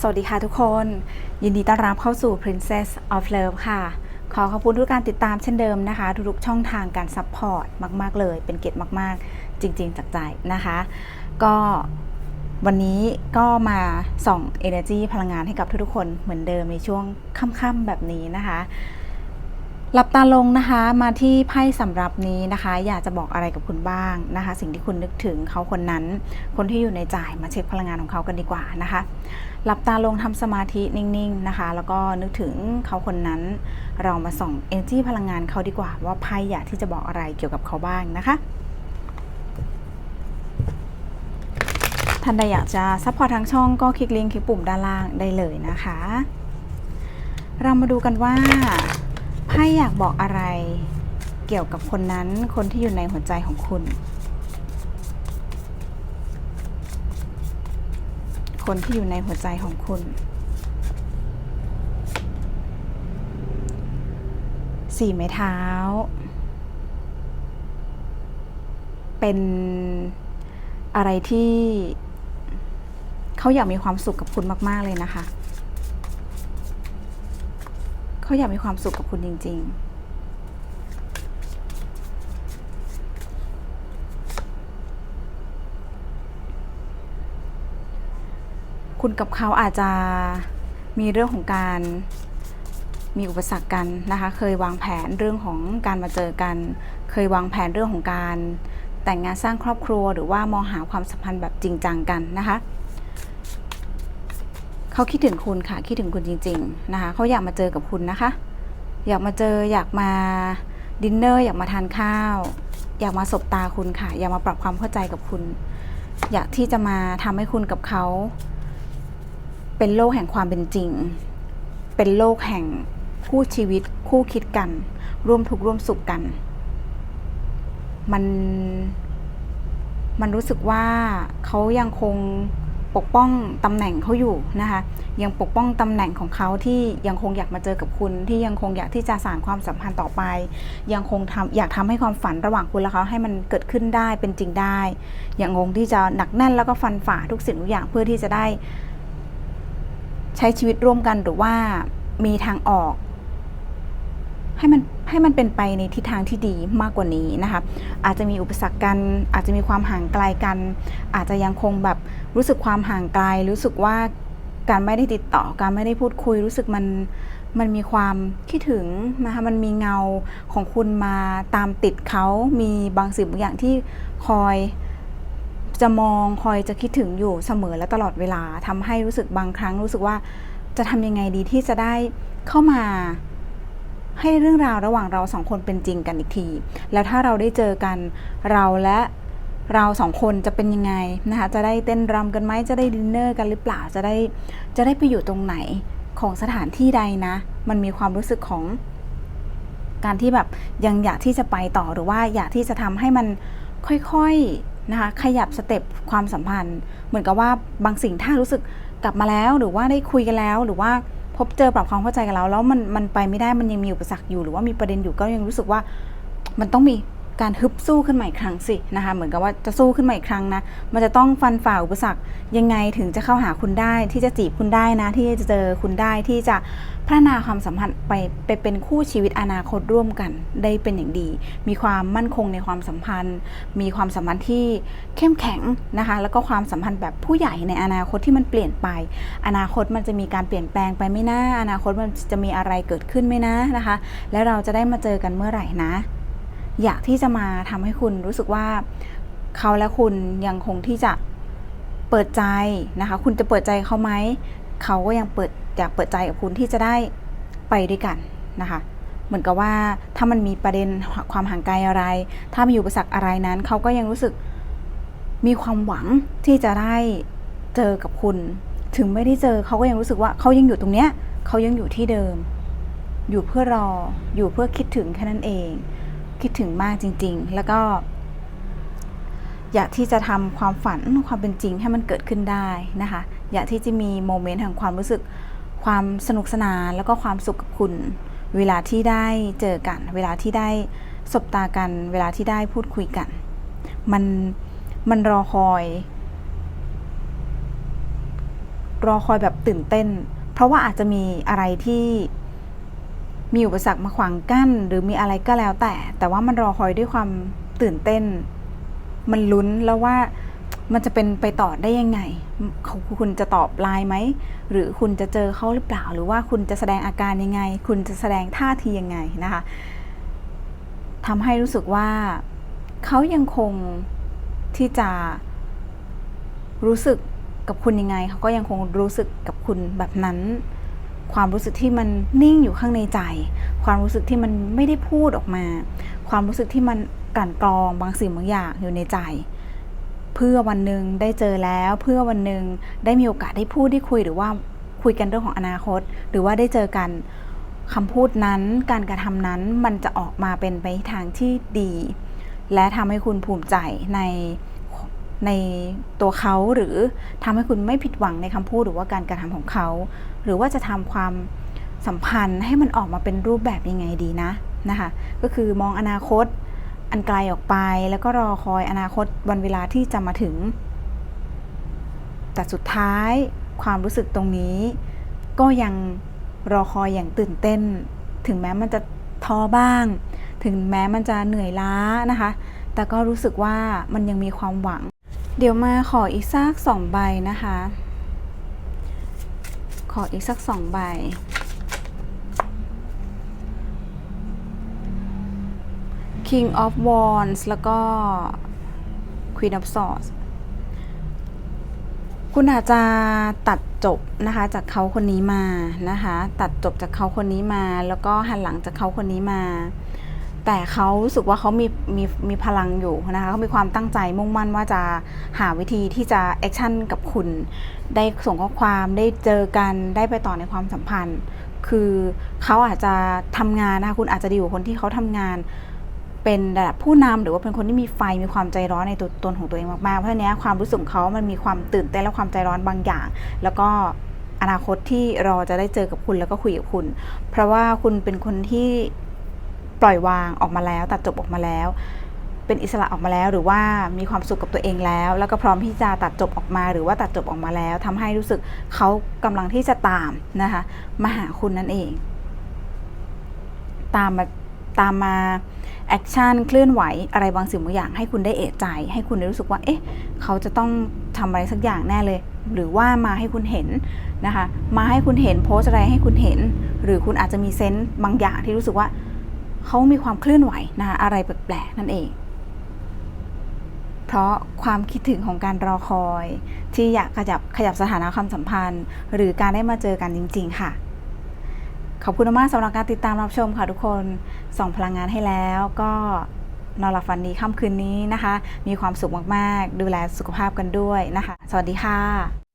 สวัสดีค่ะทุกคน ยินดีต้อนรับเข้าสู่ Princess of Love ค่ะ ขอขอบคุณทุกการติดตามเช่นเดิมนะคะ ทุกๆช่องทางการซัพพอร์ตมาก ๆ เลย เป็นเกียรติมาก ๆ จริง ๆ จากใจนะคะ ก็วันนี้ก็มาส่อง Energy พลังงานให้กับทุกๆคนเหมือนเดิมในช่วงค่ำๆแบบนี้นะคะ หลับตาลงนะคะมาที่ไพ่สำหรับนี้นะคะ อยากจะบอกอะไรกับคุณบ้างนะคะ สิ่งที่คุณนึกถึงเขาคนนั้น คนที่อยู่ในใจมาเช็คพลังงานของเขากันดีกว่านะคะ หลับตาลงทำสมาธินิ่งๆนะคะ แล้วก็นึกถึงเขาคนนั้น เรามาส่อง energy พลังงานเขาดีกว่า ว่าไพ่อยากที่จะบอกอะไรเกี่ยวกับเขาบ้างนะคะท่านใดอยากจะซัพพอร์ตทางช่องก็คลิกลิงก์คลิกปุ่มด้านล่างได้เลยนะคะ เรามาดูกันว่า ไพ่อยากบอกอะไรเกี่ยวกับคนนั้นคนที่อยู่ในหัวใจของคุณ คนที่อยู่ในหัวใจของคุณ สี่ไม้เท้า เป็นอะไรที่เขาอยากมีความสุขกับคุณมาก ๆ เลยนะคะ เขาอยากมีความสุขกับคุณจริง ๆคุณกับเขาอาจจะมีเรื่องของการมีอุปสรรคกันนะคะ เคยวางแผนเรื่องของการมาเจอกัน เคยวางแผนเรื่องของการแต่งงานสร้างครอบครัว หรือว่ามองหาความสัมพันธ์แบบจริงจังกันนะคะ เขาคิดถึงคุณค่ะ คิดถึงคุณจริง ๆ นะคะเขาอยากมาเจอกับคุณนะคะ อยากมาเจออยากมาดินเนอร์อยากมาทานข้าว อยากมาสบตาคุณค่ะ อยากมาปรับความเข้าใจกับคุณ อยากที่จะมาทำให้คุณกับเขา เป็นโลกแห่งความเป็นจริง เป็นโลกแห่งคู่ชีวิต คู่คิดกัน ร่วมทุกข์ร่วมสุขกัน มันมันรู้สึกว่าเขายังคง ปกป้องตำแหน่งเขาอยู่นะคะ ยังปกป้องตำแหน่งของเขาที่ยังคงอยากมาเจอกับคุณ ที่ยังคงอยากที่จะสานความสัมพันธ์ต่อไป ยังคงทำอยากทำให้ความฝันระหว่างคุณและเขาให้มันเกิดขึ้นได้เป็นจริงได้ อยังคงที่จะหนักแน่นแล้วก็ฟันฝ่าทุกสิ่งทุกอย่างเพื่อที่จะได้ ใช้ชีวิตร่วมกันหรือว่ามีทางออก ให้มันให้มันเป็นไปในทิศทางที่ดีมากกว่านี้นะคะอาจจะมีอุปสรรคกันอาจจะมีความห่างไกลกัน อาจจะยังคงแบบรู้สึกความห่างไกล รู้สึกว่าการไม่ได้ติดต่อการไม่ได้พูดคุยรู้สึกมันมันมีความคิดถึงนะคะมันมีเงาของคุณมาตามติดเขามีบางสิ่งบางอย่างที่คอยจะมองคอยจะคิดถึงอยู่เสมอและตลอดเวลาทำให้รู้สึกบางครั้งรู้สึกว่าจะทำยังไงดีที่จะได้เข้ามา ให้เรื่องราวระหว่างเราสองคนเป็นจริงกันอีกที แล้วถ้าเราได้เจอกันเราและเราสองคนจะเป็นยังไงนะคะจะได้เต้นรำกันไหมจะได้ดินเนอร์กันหรือเปล่าจะได้จะได้ไปอยู่ตรงไหนของสถานที่ใดนะ มันมีความรู้สึกของการที่แบบยังอยากที่จะไปต่อหรือว่าอยากที่จะทำให้มันค่อยๆนะคะขยับสเต็ปความสัมพันธ์ เหมือนกับว่าบางสิ่งถ้ารู้สึกกลับมาแล้วหรือว่าได้คุยกันแล้วหรือว่า พบเจอปรับความเข้าใจกันแล้ว แล้วมันมันไปไม่ได้มันยังมีอุปสรรคอยู่หรือว่ามีประเด็นอยู่ก็ยังรู้สึกว่ามันต้องมี การฮึบสู้ขึ้นใหม่ครั้งสินะคะ เหมือนกับว่าจะสู้ขึ้นใหม่ครั้งนะ มันจะต้องฟันฝ่าอุปสรรคยังไงถึงจะเข้าหาคุณได้ ที่จะจีบคุณได้นะ ที่จะเจอคุณได้ที่จะพัฒนาความสัมพันธ์ไปไปเป็นคู่ชีวิตอนาคตร่วมกัน ได้เป็นอย่างดี มีความมั่นคงในความสัมพันธ์ มีความสัมพันธ์ที่เข้มแข็งนะคะ แล้วก็ความสัมพันธ์แบบผู้ใหญ่ในอนาคตที่มันเปลี่ยนไป อนาคตมันจะมีการเปลี่ยนแปลงไปไม่น่าอนาคตมันจะมีอะไรเกิดขึ้นไหมนะนะคะ แล้วเราจะได้มาเจอกันเมื่อไหร่นะ อยากที่จะมาทำให้คุณรู้สึกว่าเขาและคุณยังคงที่จะเปิดใจนะคะ คุณจะเปิดใจเขาไหม เขาก็ยังเปิดอยากเปิดใจกับคุณที่จะได้ไปด้วยกันนะคะ เหมือนกับว่าถ้ามันมีประเด็นความห่างไกลอะไร ถ้ามีอุปสรรคอะไรนั้น เขาก็ยังรู้สึกมีความหวังที่จะได้เจอกับคุณ ถึงไม่ได้เจอเขาก็ยังรู้สึกว่าเขายังอยู่ตรงเนี้ย เขายังอยู่ที่เดิม อยู่เพื่อรอ อยู่เพื่อคิดถึงแค่นั้นเอง คิดถึงมากจริง ๆ แล้วก็ อยากที่จะทำความฝันความเป็นจริงให้มันเกิดขึ้นได้นะคะ อยากที่จะมีโมเมนต์แห่งความรู้สึกความสนุกสนานแล้วก็ความสุขกับคุณ เวลาที่ได้เจอกัน เวลาที่ได้สบตากัน เวลาที่ได้พูดคุยกัน มันมันรอคอย รอคอยแบบตื่นเต้น เพราะว่าอาจจะมีอะไรที่ มีอุปสรรคมาขวางกั้น หรือมีอะไรก็แล้วแต่ แต่ว่ามันรอคอยด้วยความตื่นเต้น มันลุ้นแล้วว่ามันจะเป็นไปต่อได้ยังไงเขาคุณจะตอบไลน์ไหม หรือคุณจะเจอเขาหรือเปล่า หรือว่าคุณจะแสดงอาการยังไง คุณจะแสดงท่าทียังไงนะคะทำให้รู้สึกว่าเขายังคงที่จะรู้สึกกับคุณยังไง เขาก็ยังคงรู้สึกกับคุณแบบนั้น ความรู้สึกที่มันนิ่งอยู่ข้างในใจ ความรู้สึกที่มันไม่ได้พูดออกมา ความรู้สึกที่มันกลั่นกรองบางสิ่งบางอย่างอยู่ในใจ เพื่อวันหนึ่งได้เจอแล้วเพื่อวันหนึ่งได้มีโอกาสได้พูดได้คุยหรือว่าคุยกันเรื่องของอนาคต หรือว่าได้เจอกันคำพูดนั้นการกระทำนั้นมันจะออกมาเป็นไปทางที่ดี และทำให้คุณภูมิใจใน ในตัวเขาหรือทำให้คุณไม่ผิดหวังในคำพูดหรือว่าการกระทำของเขา หรือว่าจะทำความสัมพันธ์ให้มันออกมาเป็นรูปแบบยังไงดีนะนะคะก็คือมองอนาคตอันไกลออกไป แล้วก็รอคอยอนาคตวันเวลาที่จะมาถึง แต่สุดท้ายความรู้สึกตรงนี้ ก็ยังรอคอยอย่างตื่นเต้น ถึงแม้มันจะท้อบ้าง ถึงแม้มันจะเหนื่อยล้านะคะ แต่ก็รู้สึกว่ามันยังมีความหวัง เดี๋ยวมาขออีกสักสองใบนะคะ ขออีกสักสองใบ King of Wands แล้วก็ Queen of Swords คุณอาจจะตัดจบนะคะจากเขาคนนี้มานะคะ ตัดจบจากเขาคนนี้มา แล้วก็หันหลังจากเขาคนนี้มา แต่เขาสึกว่าเขามีมีมีพลังอยู่นะคะเขามีความตั้งใจมุ่งมั่นว่าจะหาวิธีที่จะแอคชั่นกับคุณ ได้ส่งข้อความได้เจอกันได้ไปต่อในความสัมพันธ์ คือเขาอาจจะทำงานนะคะคุณอาจจะดีกว่าคนที่เขาทำงาน เป็นระดับผู้นำหรือว่าเป็นคนที่มีไฟมีความใจร้อนในตัวตนของตัวเองมากๆเพราะฉะนั้นความรู้สึกเขามันมีความตื่นเต้นและความใจร้อนบางอย่าง แล้วก็อนาคตที่รอจะได้เจอกับคุณแล้วก็คุยกับคุณ เพราะว่าคุณเป็นคนที่ ปล่อยวางออกมาแล้ว ตัดจบออกมาแล้ว เป็นอิสระออกมาแล้ว หรือว่ามีความสุขกับตัวเองแล้ว แล้วก็พร้อมที่จะตัดจบออกมา หรือว่าตัดจบออกมาแล้วทำให้รู้สึกเขากำลังที่จะตามนะคะมาหาคุณนั่นเอง ตามมาตามมาแอคชั่นเคลื่อนไหวอะไรบางสิ่งบางอย่าง ให้คุณได้เอะใจ ให้คุณได้รู้สึกว่า เอ๊ะ เขาจะต้องทำอะไรสักอย่างแน่เลย หรือว่ามาให้คุณเห็นนะคะ มาให้คุณเห็นโพสอะไรให้คุณเห็น หรือคุณอาจจะมีเซนต์บางอย่างที่รู้สึกว่า เขามีความเคลื่อนไหวนะคะอะไรแปลกๆนั่นเอง เพราะความคิดถึงของการรอคอย ที่อยากขยับขยับสถานะความสัมพันธ์ หรือการได้มาเจอกันจริง ๆ ค่ะ ขอบคุณมากสำหรับการติดตามรับชมค่ะทุกคนส่งพลังงานให้แล้วก็นอนหลับฝันดีค่ำคืนนี้นะคะ มีความสุขมาก ๆ ดูแลสุขภาพกันด้วยนะคะ สวัสดีค่ะ